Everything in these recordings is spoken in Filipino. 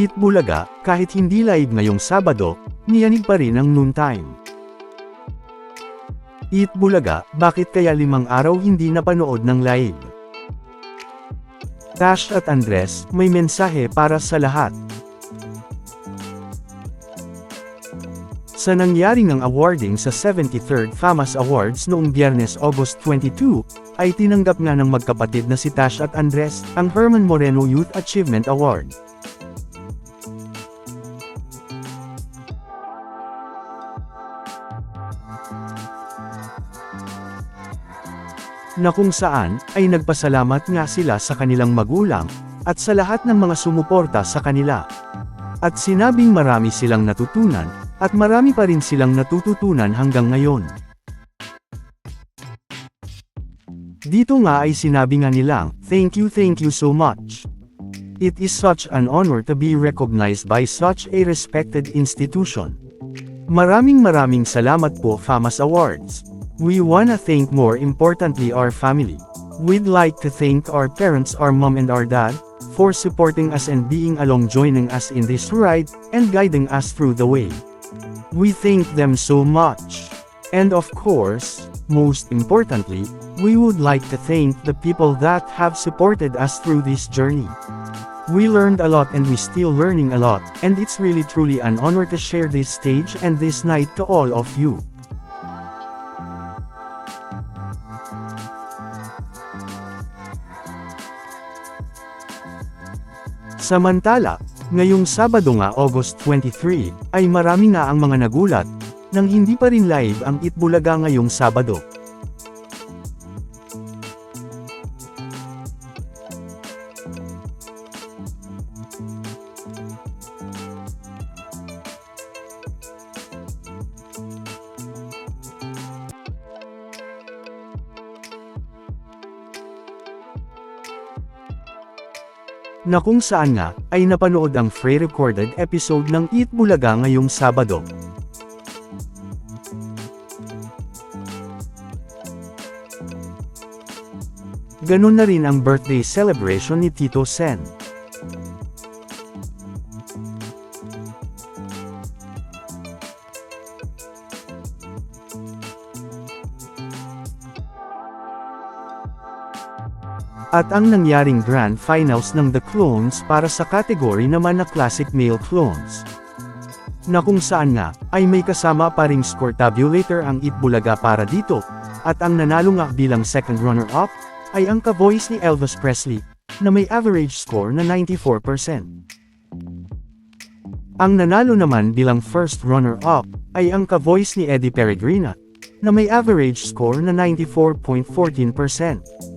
Eat Bulaga, kahit hindi live ngayong Sabado, niyanig pa rin ang noontime. Eat Bulaga, bakit kaya limang araw hindi napanood ng live? Tash at Andres, may mensahe para sa lahat. Sa nangyari ng awarding sa 73rd FAMAS Awards noong Biyernes August 22, ay tinanggap nga ng magkapatid na si Tash at Andres, ang Herman Moreno Youth Achievement Award. Na kung saan, ay nagpasalamat nga sila sa kanilang magulang, at sa lahat ng mga sumuporta sa kanila. At sinabing marami silang natutunan, at marami pa rin silang natututunan hanggang ngayon. Dito nga ay sinabi nga nilang, thank you thank you so much. It is such an honor to be recognized by such a respected institution. Maraming maraming salamat po FAMAS Awards. We wanna thank more importantly our family. We'd like to thank our parents our mom and our dad, for supporting us and being along joining us in this ride, and guiding us through the way. We thank them so much. And of course, most importantly, we would like to thank the people that have supported us through this journey. We learned a lot and we still learning a lot, and it's really truly an honor to share this stage and this night to all of you. Samantala, ngayong Sabado nga August 23, ay marami nga ang mga nagulat, nang hindi pa rin live ang Itbulaga ngayong Sabado. Na kung saan nga, ay napanood ang pre-recorded episode ng Eat Bulaga ngayong Sabado. Ganon na rin ang birthday celebration ni Tito Sen. At ang nangyaring grand finals ng The Clones para sa category naman na Classic Male Clones. Na kung saan nga, ay may kasama pa ring score tabulator ang Itbulaga para dito, at ang nanalo nga bilang second runner-up, ay ang ka-voice ni Elvis Presley, na may average score na 94%. Ang nanalo naman bilang first runner-up, ay ang ka-voice ni Eddie Peregrina, na may average score na 94.14%.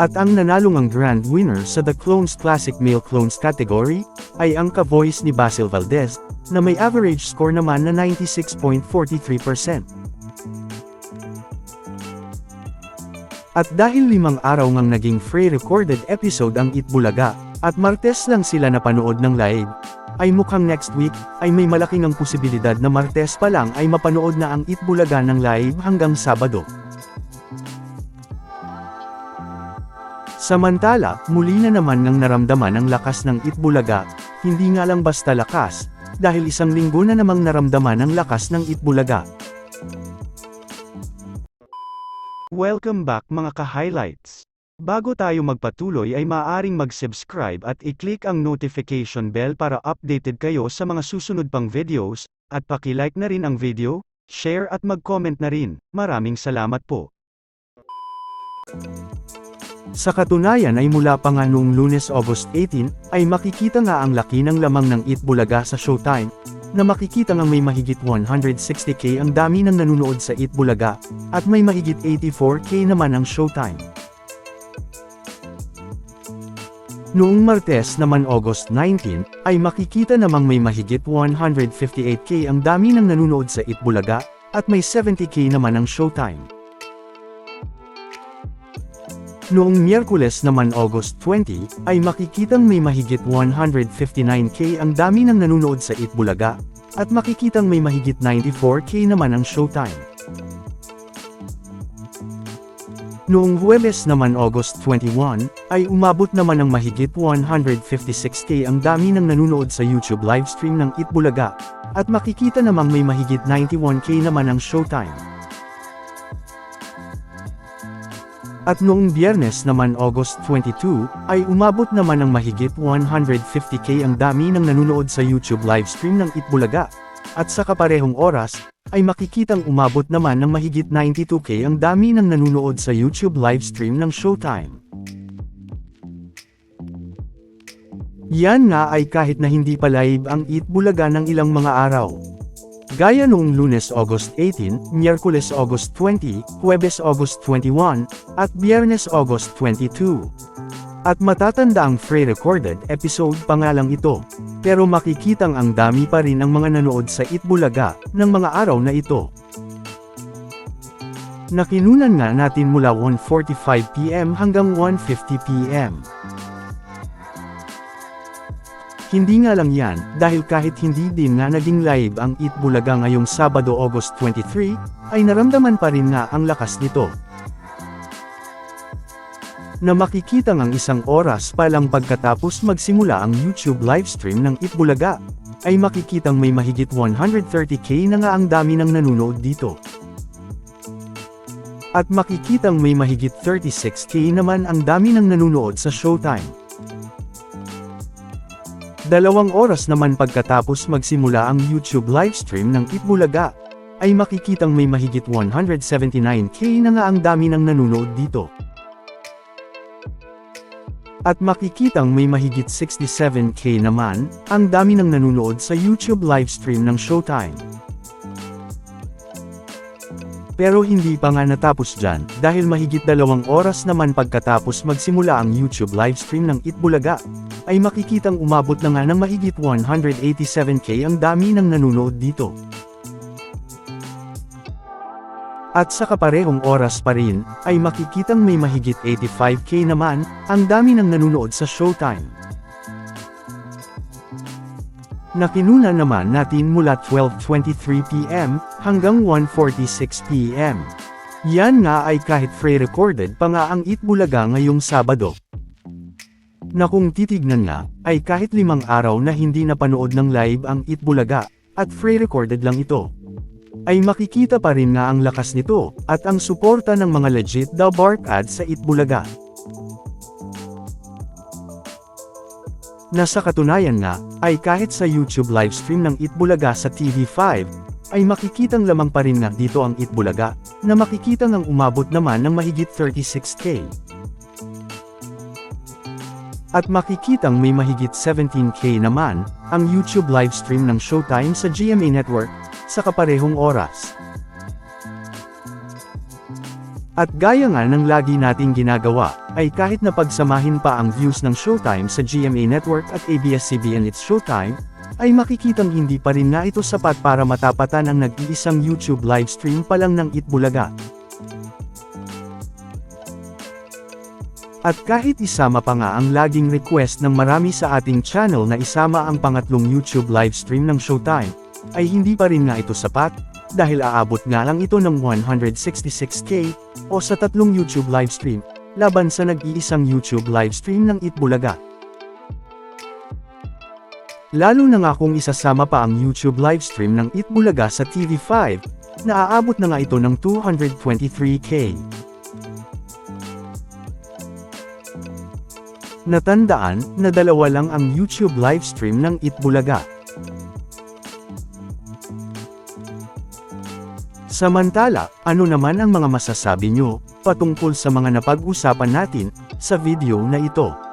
At ang nanalo ng grand winner sa The Clones Classic Male Clones category, ay ang ka-voice ni Basil Valdez, na may average score naman na 96.43%. At dahil limang araw ngang naging free-recorded episode ang Itbulaga, at Martes lang sila napanood ng live, ay mukhang next week, ay may malaking ang posibilidad na Martes pa lang ay mapanood na ang Itbulaga ng live hanggang Sabado. Samantala, muli na naman ng naramdaman ang lakas ng Itbulaga, hindi nga lang basta lakas, dahil isang linggo na namang naramdaman ang lakas ng Itbulaga. Welcome back mga ka-highlights. Bago tayo magpatuloy ay maaaring mag-subscribe at i-click ang notification bell para updated kayo sa mga susunod pang videos, at paki-like na rin ang video, share at mag-comment na rin. Maraming salamat po. Sa katunayan ay mula pa nga noong lunes August 18, ay makikita nga ang laki ng lamang ng Itbulaga sa Showtime, na makikita nga may mahigit 160k ang dami ng nanunood sa Itbulaga, at may mahigit 84k naman ang Showtime. Noong Martes naman August 19, ay makikita namang may mahigit 158k ang dami ng nanunood sa Itbulaga, at may 70k naman ang Showtime. Noong Miyerkules naman August 20, ay makikitang may mahigit 159k ang dami ng nanunood sa Itbulaga, at makikitang may mahigit 94k naman ang Showtime. Noong Huwebes naman August 21, ay umabot naman ng mahigit 156k ang dami ng nanonood sa YouTube livestream ng Itbulaga, at makikita namang may mahigit 91k naman ang showtime. At noong biyernes naman August 22, ay umabot naman ng mahigit 150k ang dami ng nanonood sa YouTube livestream ng Itbulaga. At sa kaparehong oras, ay makikitang umabot naman ng mahigit 92k ang dami ng nanonood sa YouTube livestream ng Showtime. Yan nga ay kahit na hindi pa live ang Eat Bulaga ng ilang mga araw. Gaya noong Lunes August 18, Miyerkules August 20, Huwebes August 21, at Biyernes August 22. At matatanda ang pre-recorded episode pa nga lang ito. Pero makikitang ang dami pa rin ang mga nanood sa Itbulaga ng mga araw na ito. Nakinunan nga natin mula 1.45pm hanggang 1.50pm. Hindi nga lang yan, dahil kahit hindi din nga naging live ang Itbulaga ngayong Sabado August 23, ay naramdaman pa rin nga ang lakas nito na makikita ang isang oras pa lang pagkatapos magsimula ang YouTube livestream ng Itbulaga, ay makikitang may mahigit 130k na nga ang dami ng nanonood dito. At makikitang may mahigit 36k naman ang dami ng nanonood sa Showtime. Dalawang oras naman pagkatapos magsimula ang YouTube livestream ng Itbulaga, ay makikitang may mahigit 179k na nga ang dami ng nanonood dito. At makikitang may mahigit 67k naman, ang dami ng nanonood sa YouTube livestream ng Showtime. Pero hindi pa nga natapos dyan, dahil mahigit dalawang oras naman pagkatapos magsimula ang YouTube livestream ng Itbulaga, ay makikitang umabot na nga ng mahigit 187k ang dami ng nanonood dito. At sa kaparehong oras pa rin, ay makikitang may mahigit 85k naman, ang dami ng nanonood sa Showtime. Nakinuna naman natin mula 12.23pm, hanggang 1.46pm. Yan nga ay kahit pre-recorded pa nga ang Itbulaga ngayong Sabado. Na kung titignan nga, ay kahit limang araw na hindi napanood ng live ang Itbulaga, at pre-recorded lang ito ay makikita pa rin nga ang lakas nito, at ang suporta ng mga legit daw bark ads sa Itbulaga. Nasa katunayan nga, ay kahit sa YouTube livestream ng Itbulaga sa TV5, ay makikitang lamang pa rin nga dito ang Itbulaga, na makikita ng umabot naman ng mahigit 36k. At makikitang may mahigit 17k naman, ang YouTube livestream ng Showtime sa GMA Network, sa kaparehong oras. At gaya nga ng lagi nating ginagawa, ay kahit na pagsamahin pa ang views ng Showtime sa GMA Network at ABS-CBN It's Showtime, ay makikitang hindi pa rin nga ito sapat para matapatan ang nag-iisang YouTube livestream pa lang ng Itbulaga. At kahit isama pa nga ang laging request ng marami sa ating channel na isama ang pangatlong YouTube livestream ng Showtime, ay hindi pa rin nga ito sapat, dahil aabot nga lang ito ng 166k, o sa tatlong YouTube livestream, laban sa nag-iisang YouTube livestream ng Itbulaga. Lalo na nga kung isasama pa ang YouTube livestream ng Itbulaga sa TV5, na aabot na nga ito ng 223k. Natandaan na dalawa lang ang YouTube livestream ng Itbulaga. Samantala, ano naman ang mga masasabi nyo patungkol sa mga napag-usapan natin sa video na ito?